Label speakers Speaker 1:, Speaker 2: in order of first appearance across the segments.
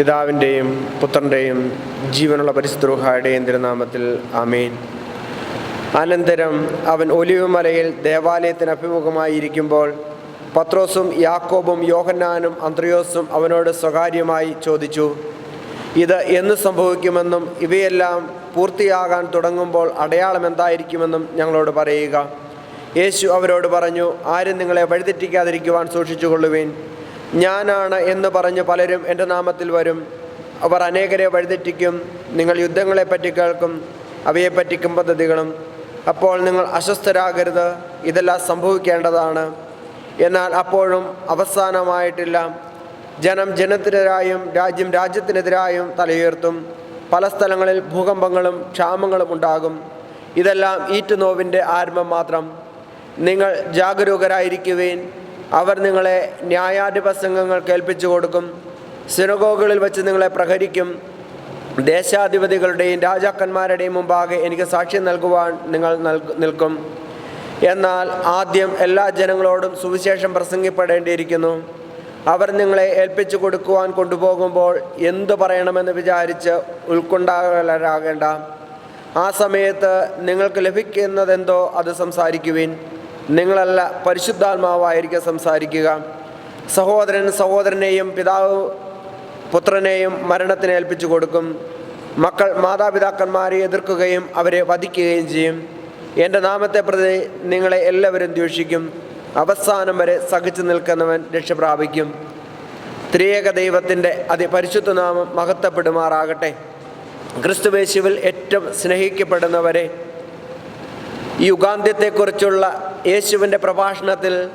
Speaker 1: പിതാവിന്റെയും പുത്രന്റെയും ജീവനുള്ള പരിശുദ്രോഹായുടെയും തിരുനാമത്തിൽ അമീൻ അനന്തരം അവൻ ഒലിവ് മലയിൽ ദേവാലയത്തിന് അഭിമുഖമായി ഇരിക്കുമ്പോൾ പത്രോസും യാക്കോബും യോഹന്നാനും അന്ത്രയോസും അവനോട് സ്വകാര്യമായി ചോദിച്ചു ഇത് എന്ന് സംഭവിക്കുമെന്നും ഇവയെല്ലാം പൂർത്തിയാകാൻ തുടങ്ങുമ്പോൾ അടയാളം എന്തായിരിക്കുമെന്നും ഞങ്ങളോട് പറയുക. യേശു അവരോട് പറഞ്ഞു ആരും നിങ്ങളെ വഴിതെറ്റിക്കാതിരിക്കുവാൻ സൂക്ഷിച്ചുകൊള്ളുവേൻ. ഞാനാണ് എന്ന് പറഞ്ഞ് പലരും എന്റെ നാമത്തിൽ വരും. അവർ അനേകരെ വഴിതെറ്റിക്കും. നിങ്ങൾ യുദ്ധങ്ങളെപ്പറ്റി കേൾക്കും. പറ്റിക്കും പദ്ധതികളും അപ്പോൾ നിങ്ങൾ അസ്വസ്ഥരാകരുത്. ഇതെല്ലാം സംഭവിക്കേണ്ടതാണ്. എന്നാൽ അപ്പോഴും അവസാനമായിട്ടില്ല. ജനം ജനത്തിനെതിരായും രാജ്യം രാജ്യത്തിനെതിരായും തലയുയർത്തും. പല സ്ഥലങ്ങളിൽ ഭൂകമ്പങ്ങളും ക്ഷാമങ്ങളും ഉണ്ടാകും. ഇതെല്ലാം ഈറ്റുനോവിന്റെ ആരംഭം മാത്രം. നിങ്ങൾ ജാഗരൂകരായിരിക്കുവേൻ. അവർ നിങ്ങളെ ന്യായാധിപ സംഘങ്ങൾ കേൾപ്പിച്ചു കൊടുക്കും. സിനഗോഗുകളിൽ വെച്ച് നിങ്ങളെ പ്രഹരിക്കും. ദേശാധിപതികളുടെയും രാജാക്കന്മാരുടെയും മുമ്പാകെ എനിക്ക് സാക്ഷ്യം നൽകുവാൻ നിങ്ങൾ നിൽക്കും. എന്നാൽ ആദ്യം എല്ലാ ജനങ്ങളോടും സുവിശേഷം പ്രസംഗിപ്പെടേണ്ടിയിരിക്കുന്നു. അവർ നിങ്ങളെ ഏൽപ്പിച്ചു കൊടുക്കുവാൻ കൊണ്ടുപോകുമ്പോൾ എന്തു പറയണമെന്ന് വിചാരിച്ച് ഉൾക്കൊണ്ടാകലാകേണ്ട. ആ സമയത്ത് നിങ്ങൾക്ക് ലഭിക്കുന്നതെന്തോ അത് സംസാരിക്കുവിൻ. നിങ്ങളല്ല പരിശുദ്ധാത്മാവായിരിക്കും സംസാരിക്കുക. സഹോദരൻ സഹോദരനെയും പിതാവ് പുത്രനെയും മരണത്തിന് ഏൽപ്പിച്ചു കൊടുക്കും. മക്കൾ മാതാപിതാക്കന്മാരെ എതിർക്കുകയും അവരെ വധിക്കുകയും ചെയ്യും. എന്റെ നാമത്തെ പ്രതി നിങ്ങളെ എല്ലാവരും ദ്വേഷിക്കും. അവസാനം വരെ സഹിച്ചു നിൽക്കുന്നവൻ രക്ഷപ്രാപിക്കും ത്രിയേക ദൈവത്തിന്റെ അതിപരിശുദ്ധ നാമം മഹത്വപ്പെടുമാറാകട്ടെ. ക്രിസ്തുവേശുവിൽ ഏറ്റവും സ്നേഹിക്കപ്പെടുന്നവരെ യുഗാന്ത്യത്തെക്കുറിച്ചുള്ള യേശുവിന്റെ പ്രഭാഷണത്തിൽ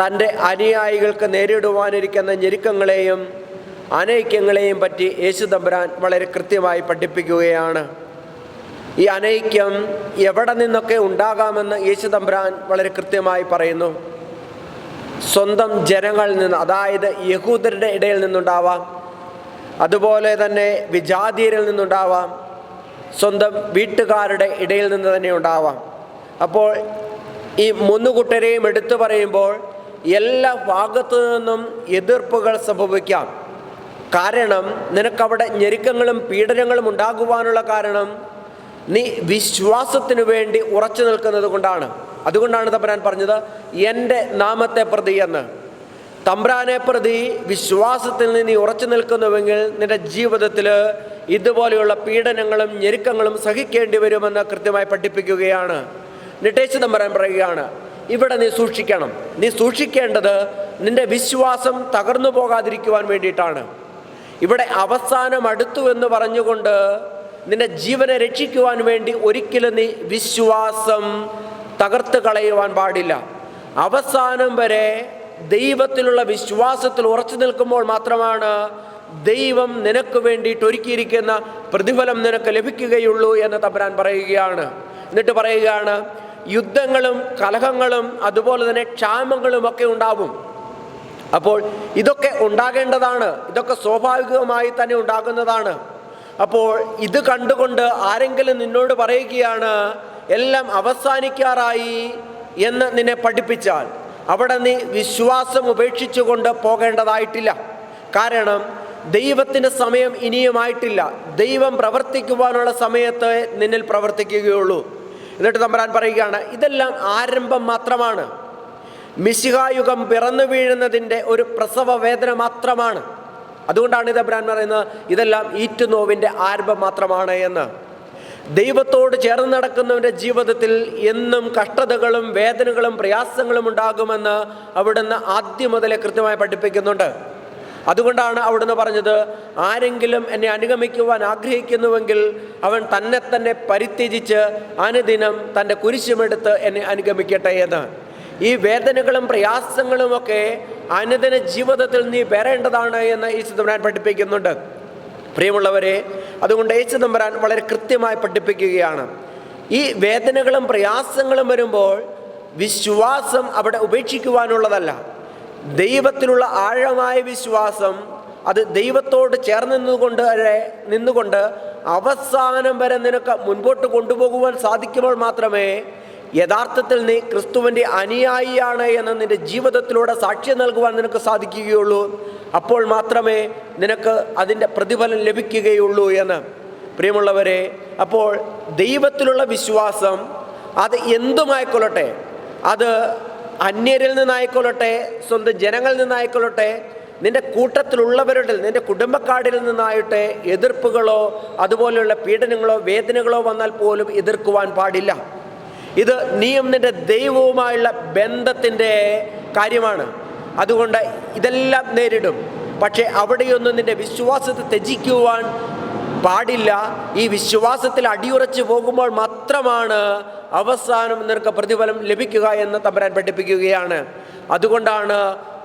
Speaker 1: തന്റെ അനുയായികൾക്ക് നേരിടുവാനിരിക്കുന്ന ഞെരുക്കങ്ങളെയും അനൈക്യങ്ങളെയും പറ്റി യേശു തമ്പുരാൻ വളരെ കൃത്യമായി പഠിപ്പിക്കുകയാണ്. ഈ അനൈക്യം എവിടെ നിന്നൊക്കെ ഉണ്ടാകാമെന്ന് യേശു തമ്പുരാൻ വളരെ കൃത്യമായി പറയുന്നു. സ്വന്തം ജനങ്ങളിൽ നിന്ന് അതായത് യഹൂദരുടെ ഇടയിൽ നിന്നുണ്ടാവാം. അതുപോലെ തന്നെ വിജാതീയരിൽ നിന്നുണ്ടാവാം. സ്വന്തം വീട്ടുകാരുടെ ഇടയിൽ നിന്ന് തന്നെ ഉണ്ടാവാം. അപ്പോൾ ഈ മൂന്ന് കൂട്ടരെയും എടുത്തു പറയുമ്പോൾ എല്ലാ ഭാഗത്തു നിന്നും എതിർപ്പുകൾ സംഭവിക്കാം. കാരണം നിനക്കവിടെ ഞെരുക്കങ്ങളും പീഡനങ്ങളും ഉണ്ടാകുവാനുള്ള കാരണം നീ വിശ്വാസത്തിനു വേണ്ടി ഉറച്ചു നിൽക്കുന്നത് കൊണ്ടാണ്. അതുകൊണ്ടാണ് തമ്പരാൻ പറഞ്ഞത് എന്റെ നാമത്തെ പ്രതി എന്ന്. തമ്പ്രാനെ പ്രതി വിശ്വാസത്തിൽ നീ ഉറച്ചു നിൽക്കുന്നുവെങ്കിൽ നിന്റെ ജീവിതത്തിൽ ഇതുപോലെയുള്ള പീഡനങ്ങളും ഞെരുക്കങ്ങളും സഹിക്കേണ്ടി വരുമെന്ന് കൃത്യമായി പഠിപ്പിക്കുകയാണ്. നിട്ടേച്ച് പറയാൻ പറയുകയാണ്. ഇവിടെ നീ സൂക്ഷിക്കണം. നീ സൂക്ഷിക്കേണ്ടത് നിന്റെ വിശ്വാസം തകർന്നു പോകാതിരിക്കുവാൻ വേണ്ടിയിട്ടാണ്. ഇവിടെ അവസാനം അടുത്തു എന്ന് പറഞ്ഞുകൊണ്ട് നിന്റെ ജീവനെ രക്ഷിക്കുവാൻ വേണ്ടി ഒരിക്കലും നീ വിശ്വാസം തകർത്ത് കളയുവാൻ പാടില്ല. അവസാനം വരെ ദൈവത്തിലുള്ള വിശ്വാസത്തിൽ ഉറച്ചു നിൽക്കുമ്പോൾ മാത്രമാണ് ദൈവം നിനക്ക് വേണ്ടിയിട്ട് ഒരുക്കിയിരിക്കുന്ന പ്രതിഫലം നിനക്ക് ലഭിക്കുകയുള്ളൂ എന്ന് തമ്പരാൻ പറയുകയാണ്. എന്നിട്ട് പറയുകയാണ് യുദ്ധങ്ങളും കലഹങ്ങളും അതുപോലെ തന്നെ ക്ഷാമങ്ങളും ഒക്കെ ഉണ്ടാവും അപ്പോൾ ഇതൊക്കെ ഉണ്ടാകേണ്ടതാണ്. ഇതൊക്കെ സ്വാഭാവികമായി തന്നെ ഉണ്ടാകുന്നതാണ്. അപ്പോൾ ഇത് കണ്ടുകൊണ്ട് ആരെങ്കിലും നിന്നോട് പറയുകയാണ് എല്ലാം അവസാനിക്കാറായി എന്ന് നിന്നെ പഠിപ്പിച്ചാൽ അവിടെ നീ വിശ്വാസം ഉപേക്ഷിച്ചുകൊണ്ട് പോകേണ്ടതായിട്ടില്ല. കാരണം ദൈവത്തിന്റെ സമയം ഇനിയുമായിട്ടില്ല. ദൈവം പ്രവർത്തിക്കുവാനുള്ള സമയത്തെ നിന്നിൽ പ്രവർത്തിക്കുകയുള്ളൂ. എന്നിട്ട് തമ്പരാൻ പറയുകയാണ് ഇതെല്ലാം ആരംഭം മാത്രമാണ്. മിശിഹായുഗം പിറന്നു വീഴുന്നതിന്റെ ഒരു പ്രസവ വേദന മാത്രമാണ്. അതുകൊണ്ടാണ് ഇത് അബ്രാൻ പറയുന്നത് ഇതെല്ലാം ഈറ്റുനോവിന്റെ ആരംഭം മാത്രമാണ് എന്ന്. ദൈവത്തോട് ചേർന്ന് നടക്കുന്നവന്റെ ജീവിതത്തിൽ എന്നും കഷ്ടതകളും വേദനകളും പ്രയാസങ്ങളും ഉണ്ടാകുമെന്ന് അവിടുന്ന് ആദ്യം മുതലേ കൃത്യമായി പഠിപ്പിക്കുന്നുണ്ട്. അതുകൊണ്ടാണ് അവിടുന്ന് പറഞ്ഞത് ആരെങ്കിലും എന്നെ അനുഗമിക്കുവാൻ ആഗ്രഹിക്കുന്നുവെങ്കിൽ അവൻ തന്നെ തന്നെ പരിത്യജിച്ച് അനുദിനം തന്റെ കുരിശുമെടുത്ത് എന്നെ അനുഗമിക്കട്ടെ എന്ന്. ഈ വേദനകളും പ്രയാസങ്ങളുമൊക്കെ അനുദിന ജീവിതത്തിൽ നീ വരേണ്ടതാണ് എന്ന് ഈ ചിദംബരാൻ പഠിപ്പിക്കുന്നുണ്ട്. പ്രിയമുള്ളവരെ അതുകൊണ്ട് ഈ ചിദംബരാൻ വളരെ കൃത്യമായി പഠിപ്പിക്കുകയാണ്. ഈ വേദനകളും പ്രയാസങ്ങളും വരുമ്പോൾ വിശ്വാസം അവിടെ ഉപേക്ഷിക്കുവാനുള്ളതല്ല. ദൈവത്തിലുള്ള ആഴമായ വിശ്വാസം അത് ദൈവത്തോട് ചേർന്ന് നിന്നുകൊണ്ട് വരെ- നിന്നുകൊണ്ട് അവസാനം വരെ നിനക്ക് മുൻപോട്ട് കൊണ്ടുപോകുവാൻ സാധിക്കുമ്പോൾ മാത്രമേ യഥാർത്ഥത്തിൽ നീ ക്രിസ്തുവിന്റെ അനുയായിയാണ് എന്ന് നിന്റെ ജീവിതത്തിലൂടെ സാക്ഷ്യം നൽകുവാൻ നിനക്ക് സാധിക്കുകയുള്ളൂ. അപ്പോൾ മാത്രമേ നിനക്ക് അതിന്റെ പ്രതിഫലം ലഭിക്കുകയുള്ളൂ എന്ന്. പ്രിയമുള്ളവരെ അപ്പോൾ ദൈവത്തിലുള്ള വിശ്വാസം അത് എന്തുമായിക്കൊള്ളട്ടെ? അത് അന്യരിൽ നിന്നായിക്കൊള്ളട്ടെ സ്വന്തം ജനങ്ങളിൽ നിന്നായിക്കൊള്ളട്ടെ നിന്റെ കൂട്ടത്തിലുള്ളവരുടെ നിന്റെ കുടുംബക്കാടിൽ നിന്നായിട്ട് എതിർപ്പുകളോ അതുപോലെയുള്ള പീഡനങ്ങളോ വേദനകളോ വന്നാൽ പോലും എതിർക്കുവാൻ പാടില്ല. ഇത് നീയും നിന്റെ ദൈവവുമായുള്ള ബന്ധത്തിന്റെ കാര്യമാണ്. അതുകൊണ്ട് ഇതെല്ലാം നേരിടും. പക്ഷേ അവിടെയൊന്നും നിന്റെ വിശ്വാസത്തെ ത്യജിക്കുവാൻ പാടില്ല. ഈ വിശ്വാസത്തിൽ അടിയുറച്ച് പോകുമ്പോൾ മാത്രമാണ് അവസാനം നിനക്ക് പ്രതിഫലം ലഭിക്കുക എന്ന് തമ്പരാൻ പഠിപ്പിക്കുകയാണ്. അതുകൊണ്ടാണ്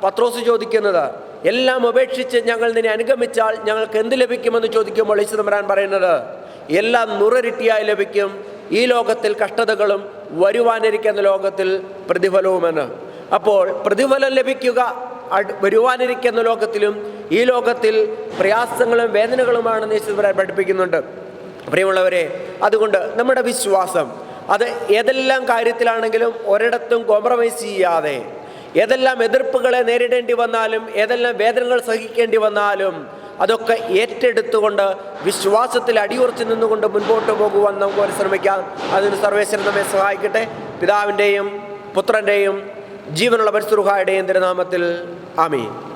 Speaker 1: പത്രോസ് ചോദിക്കുന്നത് എല്ലാം ഉപേക്ഷിച്ച് ഞങ്ങൾ നിന്നെ അനുഗമിച്ചാൽ ഞങ്ങൾക്ക് എന്ത് ലഭിക്കുമെന്ന് ചോദിക്കുമ്പോൾ യേശു തമ്പരാൻ പറയുന്നത് എല്ലാം നുറരിട്ടിയായി ലഭിക്കും. ഈ ലോകത്തിൽ കഷ്ടതകളും വരുവാനിരിക്കുന്ന ലോകത്തിൽ പ്രതിഫലവുമെന്ന്. അപ്പോൾ പ്രതിഫലം ലഭിക്കുക വരുവാനിരിക്കുന്ന ലോകത്തിലും ഈ ലോകത്തിൽ പ്രയാസങ്ങളും വേദനകളുമാണ് യേശുദാൻ പഠിപ്പിക്കുന്നുണ്ട്. പ്രിയമുള്ളവരെ അതുകൊണ്ട് നമ്മുടെ വിശ്വാസം അത് ഏതെല്ലാം കാര്യത്തിലാണെങ്കിലും ഒരിടത്തും കോംപ്രമൈസ് ചെയ്യാതെ ഏതെല്ലാം എതിർപ്പുകളെ നേരിടേണ്ടി വന്നാലും ഏതെല്ലാം വേദനകൾ സഹിക്കേണ്ടി വന്നാലും അതൊക്കെ ഏറ്റെടുത്തുകൊണ്ട് വിശ്വാസത്തിൽ അടിയുറച്ച് നിന്നുകൊണ്ട് മുൻപോട്ട് പോകുവാൻ നമുക്ക് പരിശ്രമിക്കാം. അതിന് സർവേശ്വരൻ നമ്മെ സഹായിക്കട്ടെ. പിതാവിന്റെയും പുത്രന്റെയും ജീവനുള്ള പരിശുഹായുടെയും തിരുനാമത്തിൽ Amém.